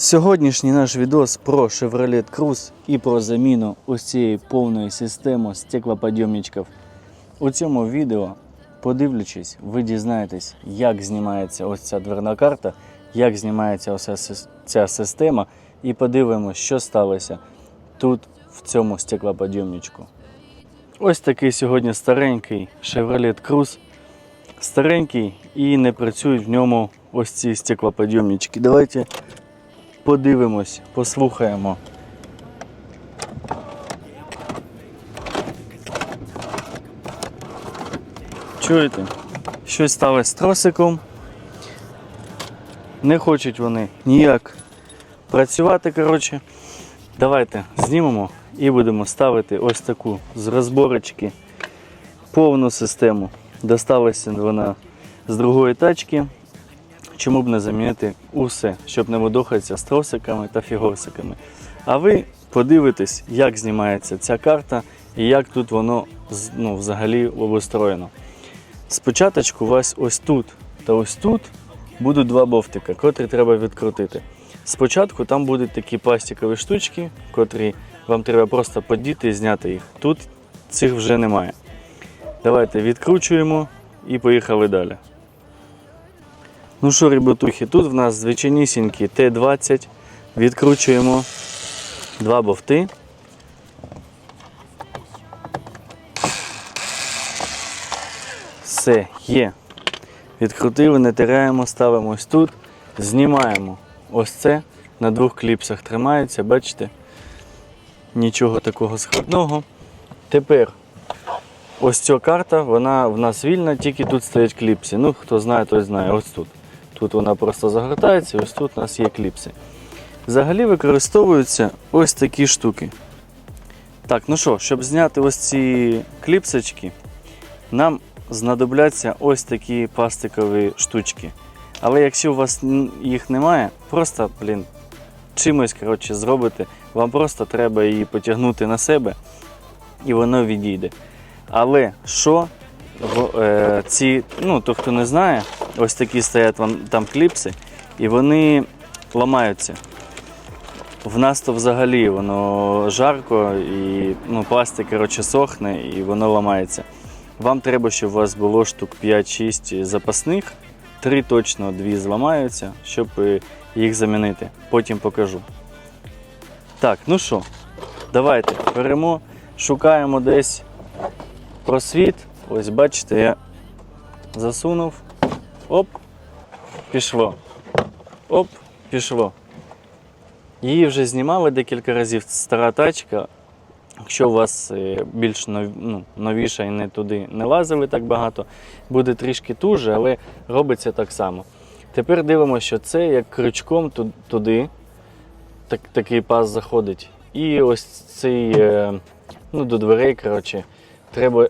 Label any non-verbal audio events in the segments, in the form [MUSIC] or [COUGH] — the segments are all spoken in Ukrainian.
Сьогоднішній наш відос про Chevrolet Cruze і про заміну ось цієї повної системи стеклоподйомничків. У цьому відео, подивлячись, ви дізнаєтесь, як знімається ось ця дверна карта, як знімається ось ця система, і подивимося, що сталося тут, в цьому стеклоподйомничку. Ось такий сьогодні старенький Chevrolet Cruze. Старенький і не працюють в ньому ось ці стеклоподйомнички. Давайте подивимось, послухаємо. Чуєте? Щось сталося з тросиком. Не хочуть вони ніяк працювати. Коротше. Давайте знімемо і будемо ставити ось таку з розборочки повну систему. Досталася вона з другої тачки. Чому б не замінити усе, щоб не видохатися з тросиками та фігурсиками. А ви подивитесь, як знімається ця карта і як тут воно ну, взагалі обустроєно. Спочатку у вас ось тут та ось тут будуть два бовтика, котрі треба відкрутити. Спочатку там будуть такі пластикові штучки, котрі вам треба просто подіти і зняти їх. Тут цих вже немає. Давайте відкручуємо і поїхали далі. Ну що, ребятухи, тут в нас звичайнісінький Т-20. Відкручуємо два бовти. Все, є. Відкрутили, натираємо, ставимо ось тут, знімаємо. Ось це на двох кліпсах тримається, бачите? Нічого такого складного. Тепер ось ця карта, вона в нас вільна, тільки тут стоять кліпси. Ну, хто знає, той знає. Ось тут. Тут вона просто загортається, ось тут у нас є кліпси. Взагалі використовуються ось такі штуки. Так, ну що, щоб зняти ось ці кліпсочки, нам знадобляться ось такі пластикові штучки. Але якщо у вас їх немає, просто, блін, чимось коротше, зробите, вам просто треба її потягнути на себе і воно відійде. Але що в, е, ці, ну, то хто не знає, ось такі стоять там кліпси, і вони ламаються. В нас то взагалі воно жарко і ну, пластик коротше, сохне і воно ламається. Вам треба, щоб у вас було штук 5-6 запасних, три точно дві зламаються, щоб е, їх замінити. Потім покажу. Так, ну що, давайте беремо, шукаємо десь просвіт. Ось бачите, я засунув. Оп, пішло. Оп, пішло. Її вже знімали декілька разів. Стара тачка. Якщо у вас е, більш ну, новіша і не туди не лазили так багато, буде трішки туже, але робиться так само. Тепер дивимося, що це як крючком туди так, такий паз заходить. І ось цей е, ну, до дверей коротше, треба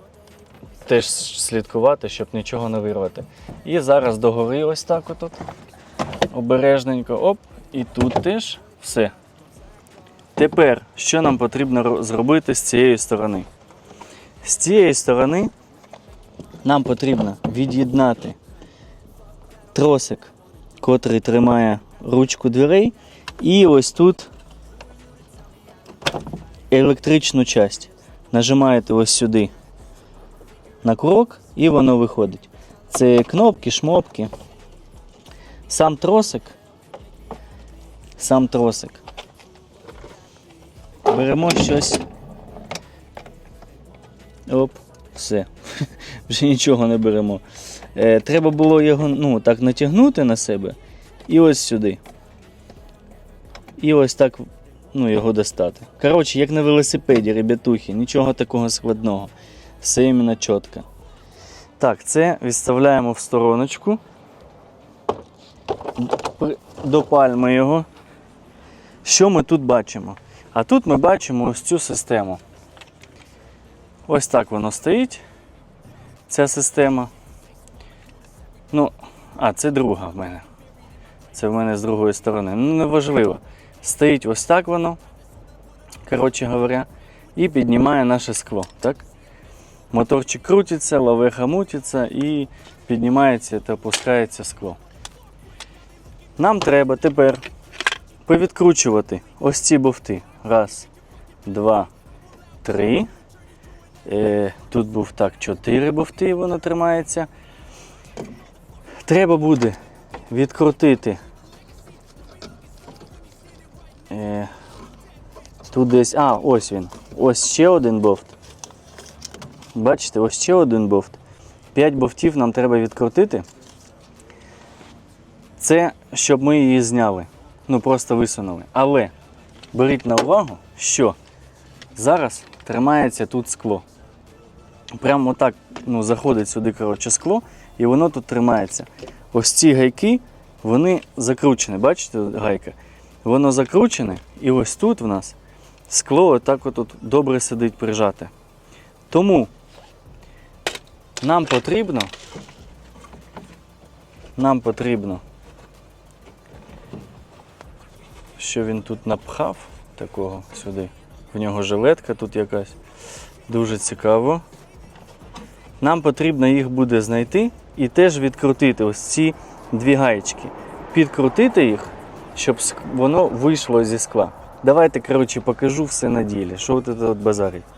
теж слідкувати, щоб нічого не вирвати. І зараз догори ось так отут. Обережненько, оп, і тут теж все. Тепер, що нам потрібно зробити з цієї сторони? З цієї сторони нам потрібно від'єднати тросик, котрий тримає ручку дверей, і ось тут електричну часть. Нажимаєте ось сюди на курок і воно виходить. Це кнопки, шмопки. Сам тросик. Сам тросик. Беремо щось. Оп, все. [LAUGHS] Вже нічого не беремо. Е, треба було його ну, так натягнути на себе і ось сюди. І ось так ну, його достати. Коротше, як на велосипеді, ребятухи, нічого такого складного. Все іменно чітко. Так, це відставляємо в стороночку. До пальми його. Що ми тут бачимо? А тут ми бачимо ось цю систему. Ось так воно стоїть. Ця система. Ну, а, це друга в мене. Це в мене з другої сторони. Ну, неважливо. Стоїть ось так воно, коротше говоря, і піднімає наше скло. Так? Моторчик крутиться, лавеха мутиться і піднімається та опускається скло. Нам треба тепер повідкручувати ось ці бовти. Раз, два, три. Е, тут був так, чотири бовти, воно тримається. Треба буде відкрутити. Е, тут десь. А, ось він. Ось ще один бовт. Бачите, ось ще один бовт. П'ять бовтів нам треба відкрутити. Це щоб ми її зняли. Ну просто висунули. Але беріть на увагу, що зараз тримається тут скло. Прямо отак ну, заходить сюди коротше, скло, і воно тут тримається. Ось ці гайки, вони закручені. Бачите, гайка? Воно закручене, і ось тут в нас скло отак от добре сидить прижате. Тому нам потрібно, нам потрібно, що він тут напхав такого сюди. В нього жилетка тут якась. Дуже цікаво. Нам потрібно їх буде знайти і теж відкрутити ось ці дві гаєчки. Підкрутити їх, щоб воно вийшло зі скла. Давайте, коротше, покажу все на ділі. Що ви тут базарить?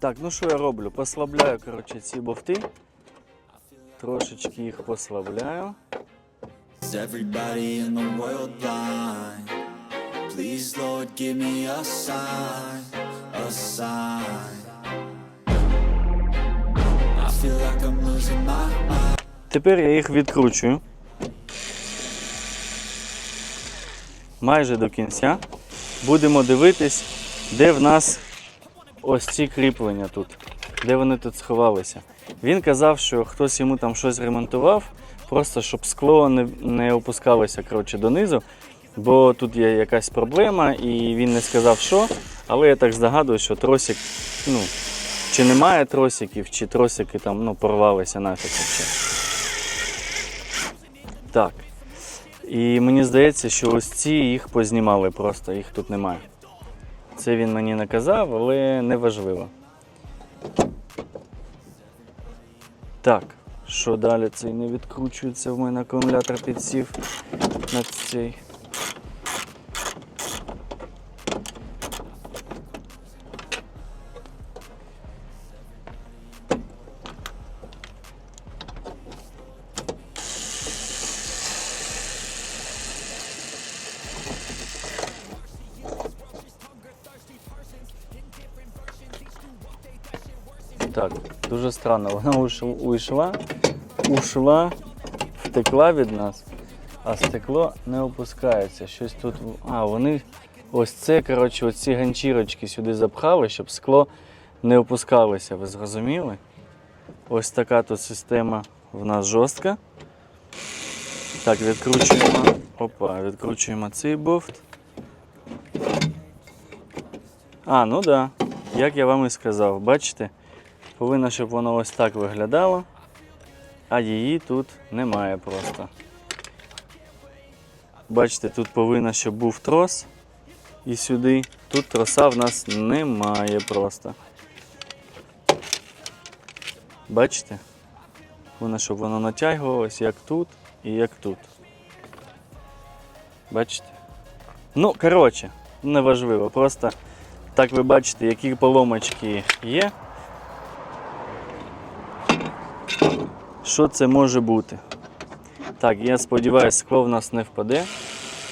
Так, ну що я роблю? Послабляю, коротше, ці бовти. Трошечки їх послабляю. Please, Lord, give me a sign, a sign. I feel like I'm losing my mind. Тепер я їх відкручую. Майже до кінця. Будемо дивитись, де в нас ось ці кріплення тут, де вони тут сховалися. Він казав, що хтось йому там щось ремонтував, просто щоб скло не, не опускалося коротше, донизу, бо тут є якась проблема, і він не сказав, що. Але я так здогадую, що тросик, ну, чи немає тросиків, чи тросики там ну, порвалися нафіг. Так. І мені здається, що ось ці їх познімали просто, їх тут немає. Це він мені наказав, але не важливо. Так, що далі цей не відкручується в мене акумулятор підсів на цей. Дуже странно. Вона уйшла, ушла, втекла від нас, а стекло не опускається. Щось тут. А, вони ось це, коротше, оці ганчірочки сюди запхали, щоб скло не опускалося. Ви зрозуміли? Ось така тут система в нас жорстка. Так, відкручуємо. Опа, відкручуємо цей бофт. А, ну. Да. Як я вам і сказав, бачите? Повинно, щоб воно ось так виглядало, а її тут немає просто. Бачите, тут повинно, щоб був трос і сюди. Тут троса в нас немає просто. Бачите? Повинно, щоб воно натягувалось як тут і як тут. Бачите? Ну, коротше, неважливо. Просто так ви бачите, які поломочки є. Що це може бути? Так, я сподіваюся, скло в нас не впаде.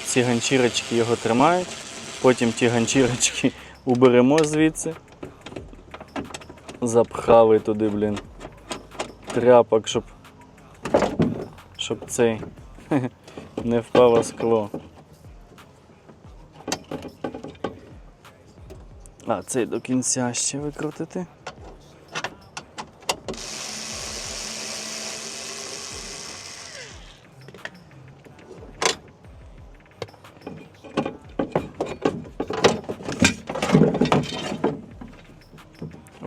Ці ганчірочки його тримають. Потім ті ганчірочки [LAUGHS] уберемо звідси. Запхали туди, блін. Тряпок, щоб, щоб цей [LAUGHS] не впало скло. А, цей до кінця ще викрутити.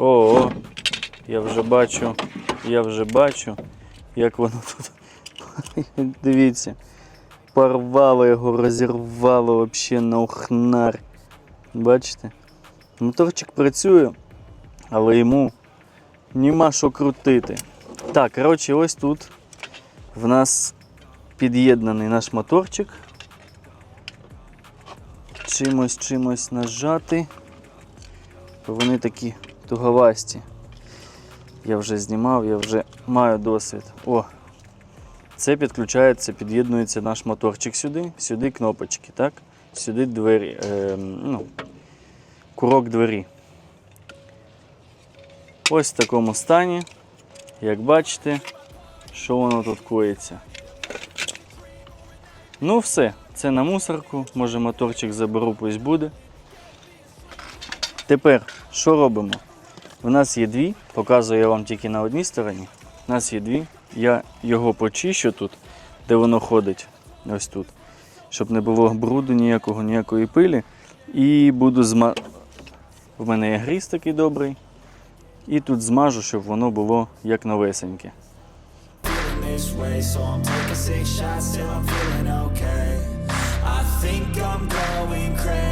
О, я вже бачу, я вже бачу, як воно тут. [LAUGHS] Дивіться. Порвало його, розірвало взагалі на ухнар. Бачите? Моторчик працює, але йому нема що крутити. Так, коротше, ось тут в нас під'єднаний наш моторчик. чимось чимось нажати. Вони такі туговасті. Я вже знімав, я вже маю досвід. О! Це підключається, під'єднується наш моторчик сюди, сюди кнопочки, так? Сюди двері, е, ну, курок двері. Ось в такому стані. Як бачите, що воно тут коїться. Ну все, це на мусорку, може моторчик заберу, пусть буде. Тепер, що робимо? У нас є дві, показую я вам тільки на одній стороні. У нас є дві. Я його почищу тут, де воно ходить, ось тут, щоб не було бруду ніякого, ніякої пилі. І буду зма... В мене є гріз такий добрий. І тут змажу, щоб воно було як новесеньке. I think I'm going crazy,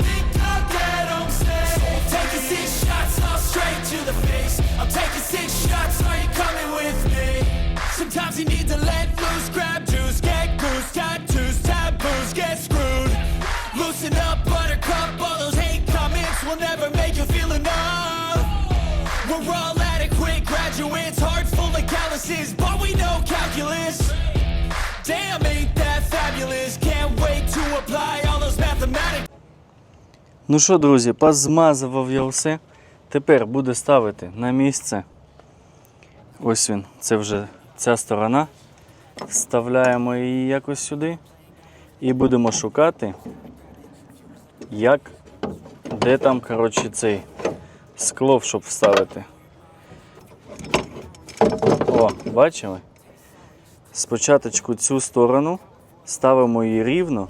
Ну що, друзі, позмазував я все. Тепер буду ставити на місце. Ось він, це вже ця сторона. Вставляємо її якось сюди. І будемо шукати, як, де там, коротше, цей скло, щоб вставити. О, бачили? Спочатку цю сторону ставимо її рівно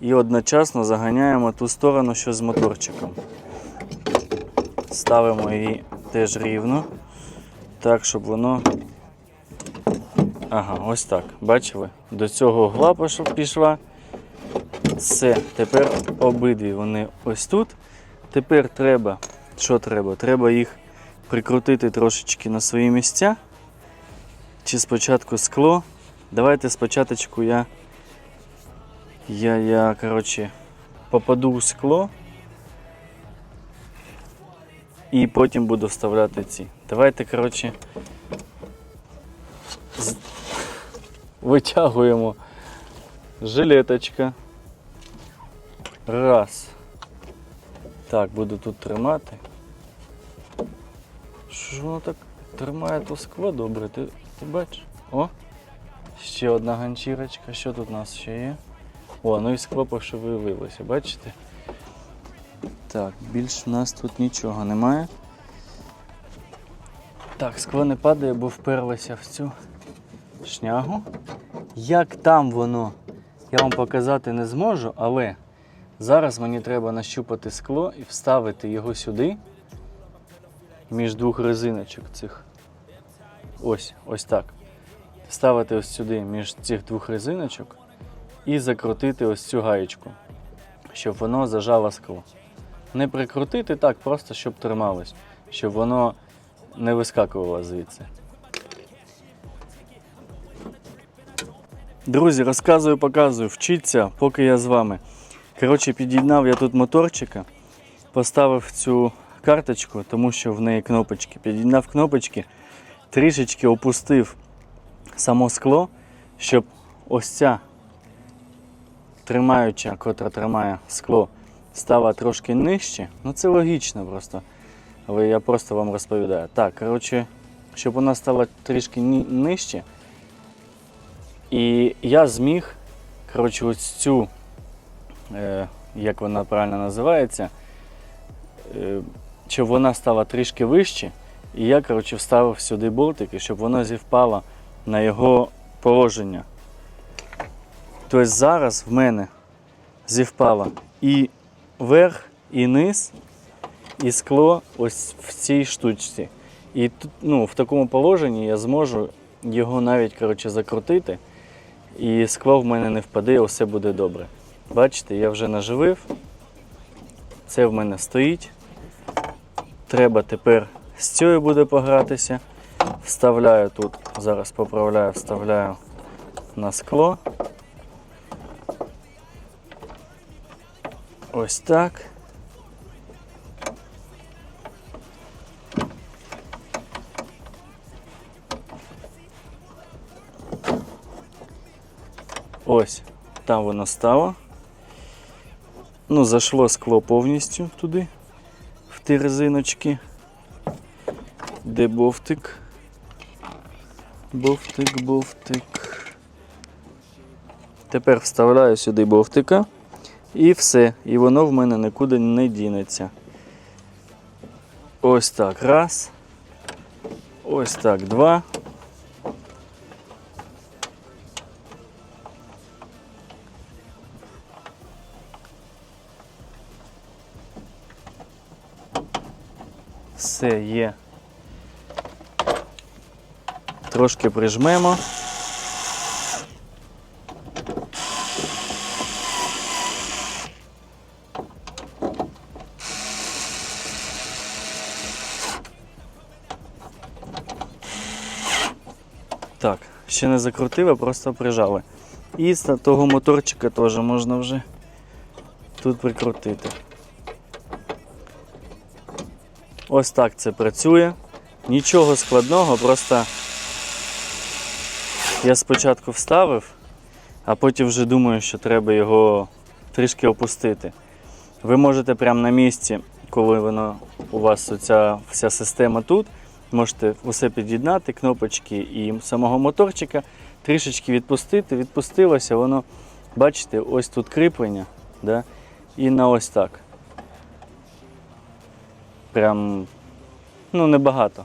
і одночасно заганяємо ту сторону, що з моторчиком. Ставимо її теж рівно, так, щоб воно. Ага, ось так. Бачили? До цього угла пош- пішла. Все, тепер обидві вони ось тут. Тепер треба, що треба? Треба їх прикрутити трошечки на свої місця. Чи спочатку скло. Давайте спочатку я я, я, коротше, попаду в скло і потім буду вставляти ці. Давайте, коротше, витягуємо жилеточка. Раз. Так, буду тут тримати. Що ж воно так тримає то скло добре? Ти, ти бачиш? О! Ще одна ганчірочка. Що тут у нас ще є? О, ну і скло пошевелилося, бачите? Так, більш в нас тут нічого немає. Так, скло не падає, бо вперлося в цю шнягу. Як там воно, я вам показати не зможу, але зараз мені треба нащупати скло і вставити його сюди, між двох резиночок цих. Ось, ось так. Вставити ось сюди між цих двох резиночок і закрутити ось цю гаєчку, щоб воно зажало скло. Не прикрутити так, просто щоб трималось, щоб воно не вискакувало звідси. Друзі, розказую, показую, вчіться, поки я з вами. Коротше, під'єднав я тут моторчика, поставив цю карточку, тому що в неї кнопочки. Під'єднав кнопочки, трішечки опустив само скло, щоб ось ця тримаюча, котра тримає скло, стала трошки нижче. Ну це логічно просто. Але я просто вам розповідаю. Так, коротше, щоб вона стала трішки нижче. І я зміг, коротше, ось цю, е, як вона правильно називається, е, щоб вона стала трішки вище. І я, коротше, вставив сюди болтики, щоб воно зівпало на його положення. Тобто зараз в мене зівпало і верх, і низ, і скло ось в цій штучці. І тут, ну, в такому положенні я зможу його навіть коротше, закрутити, і скла в мене не впаде, і все буде добре. Бачите, я вже наживив. Це в мене стоїть. Треба тепер з цією буде погратися. Вставляю тут, зараз поправляю, вставляю на скло. Ось так. Ось, там воно стало. Ну, зайшло скло повністю туди, в ті резиночки. Де бовтик? Бовтик, бовтик. Тепер вставляю сюди бовтика і все. І воно в мене нікуди не дінеться. Ось так. Раз. Ось так, два. Все є. Трошки прижмемо. Ще не закрутили, просто прижали. І з того моторчика теж можна вже тут прикрутити. Ось так це працює. Нічого складного, просто я спочатку вставив, а потім вже думаю, що треба його трішки опустити. Ви можете прямо на місці, коли воно у вас оця вся система тут, можете усе під'єднати, кнопочки і самого моторчика, трішечки відпустити, відпустилося, воно, бачите, ось тут кріплення, да? і на ось так. Прям, ну, небагато.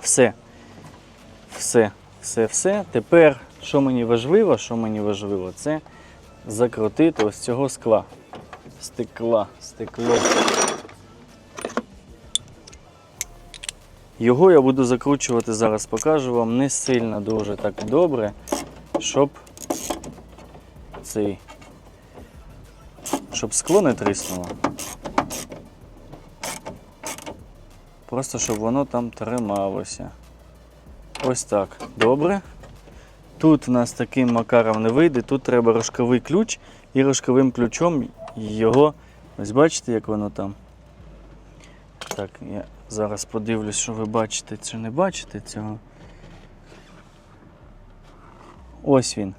Все. Все, все, все. Тепер, що мені важливо, що мені важливо, це закрутити ось цього скла. Стекла, стекло. Його я буду закручувати зараз, покажу вам не сильно дуже так добре, щоб цей. Щоб скло не тріснуло. Просто щоб воно там трималося. Ось так. Добре. Тут у нас таким макаром не вийде, тут треба рожковий ключ і рожковим ключом його. Ось бачите, як воно там. Так, я зараз подивлюсь, що ви бачите чи не бачите цього. Ось він.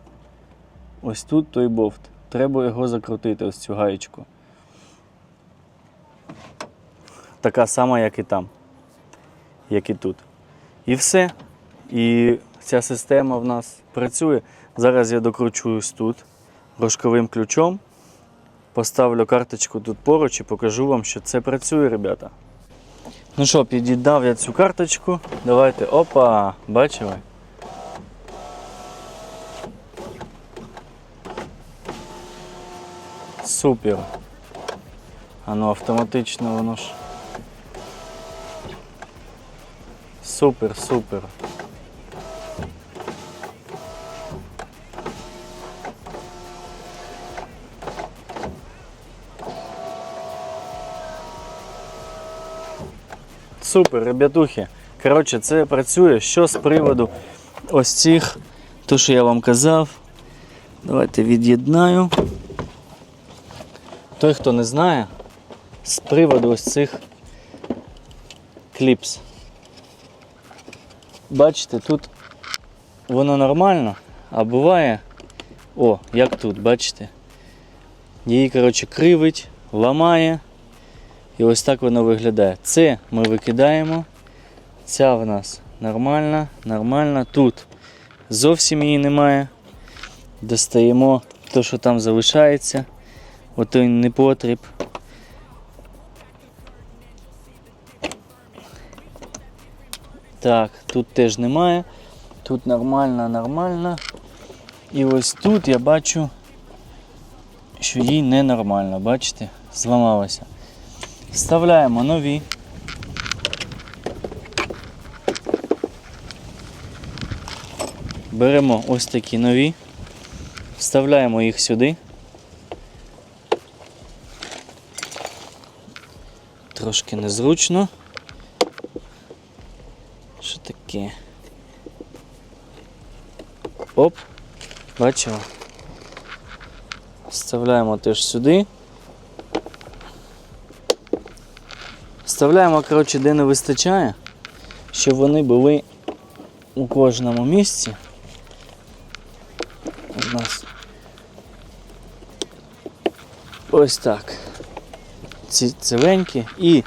Ось тут той бовт. Треба його закрутити, ось цю гаєчку. Така сама, як і там, як і тут. І все. І ця система в нас працює. Зараз я докручуюсь тут рожковим ключом. Поставлю карточку тут поруч і покажу вам, що це працює, ребята. Ну що, під'їдав я цю карточку. Давайте. Опа! Бачили? Супер. Воно автоматично воно ж. Супер, супер. Супер, ребятухи. Коротше, це працює. Що з приводу ось цих, то що я вам казав. Давайте від'єднаю. Той, хто не знає, з приводу ось цих кліпс. Бачите, тут воно нормально, а буває, о, як тут, бачите? Її, коротше, кривить, ламає. І ось так воно виглядає. Це ми викидаємо. Ця в нас нормальна, нормальна. Тут зовсім її немає. Достаємо те, що там залишається. Отой непотріб. Так, тут теж немає. Тут нормально, нормально. І ось тут я бачу, що їй ненормально, бачите? Зламалося. Вставляємо нові. Беремо ось такі нові, вставляємо їх сюди. Трошки незручно. Що таке? Оп, бачимо. Вставляємо теж сюди. Вставляємо, коротше, де не вистачає, щоб вони були у кожному місці. У нас ось так. Ці ціленькі. І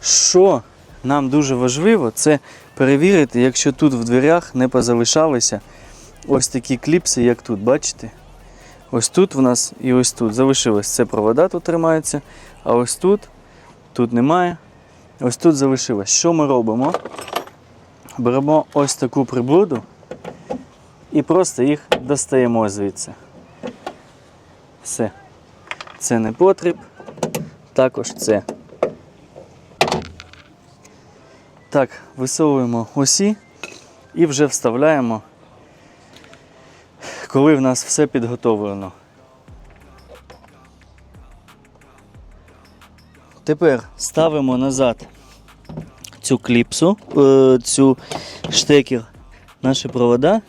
що нам дуже важливо, це перевірити, якщо тут в дверях не позалишалися ось такі кліпси, як тут, бачите? Ось тут в нас і ось тут залишилось. Це провода тут тримаються, а ось тут, тут немає. Ось тут залишилось. Що ми робимо? Беремо ось таку приблуду і просто їх достаємо звідси. Все. Це не потріб. Також це. Так, висовуємо осі і вже вставляємо, коли в нас все підготовлено. Тепер ставимо назад цю кліпсу, е, цю штекер, наші провода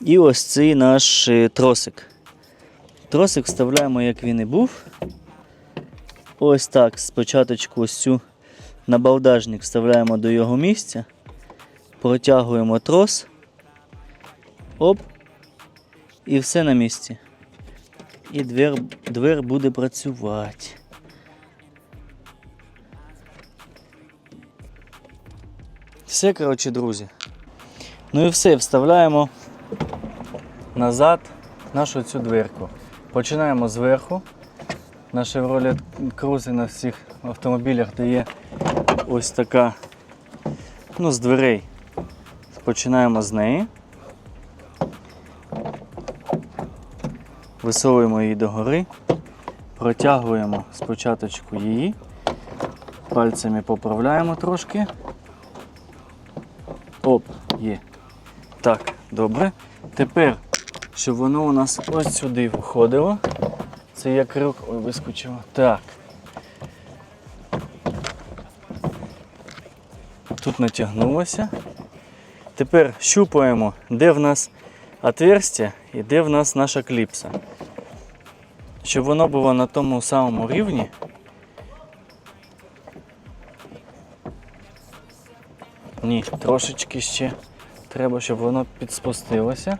і ось цей наш е, тросик. Тросик вставляємо, як він і був. Ось так. Спочатку ось цю набалдажник вставляємо до його місця, протягуємо трос. Оп. І все на місці. І двер, двер буде працювати. Все, коротше, друзі. Ну і все, вставляємо назад нашу цю дверку. Починаємо зверху. На Chevrolet Cruze на всіх автомобілях де є ось така ну, з дверей. Починаємо з неї. Висовуємо її догори, протягуємо спочатку її, пальцями поправляємо трошки. Оп, є. Так, добре. Тепер, щоб воно у нас ось сюди виходило. Це я крюк. Ой, вискочило. Так. Тут натягнулося. Тепер щупаємо, де в нас отверстя і де в нас наша кліпса. Щоб воно було на тому самому рівні. Ні, трошечки ще треба, щоб воно підспустилося.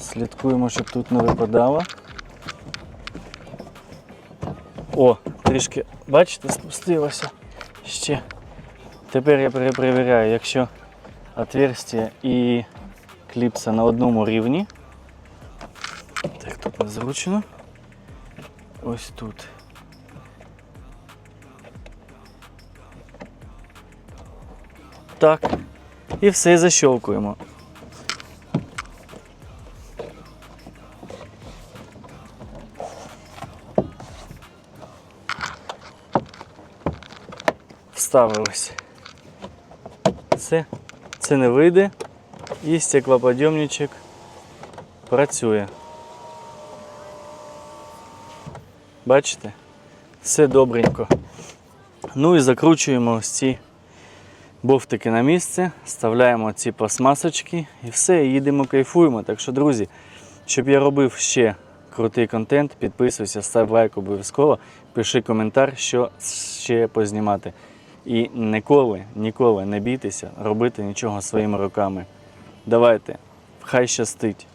Слідкуємо, щоб тут не випадало. О, трішки, бачите, спустилося ще. Тепер я перепровіряю, якщо отверстие і кліпса на одному рівні. Так, тут незручно. Ось тут. Так. І все защелкуємо. Вставилось. Все. Це не вийде. І стеклоподйомничок працює. Бачите? Все добренько. Ну і закручуємо ось ці бовтики на місце, вставляємо ці пластмасочки і все, їдемо, кайфуємо. Так що, друзі, щоб я робив ще крутий контент, підписуйся, став лайк обов'язково, пиши коментар, що ще познімати. І ніколи, ніколи не бійтеся робити нічого своїми руками. Давайте, хай щастить!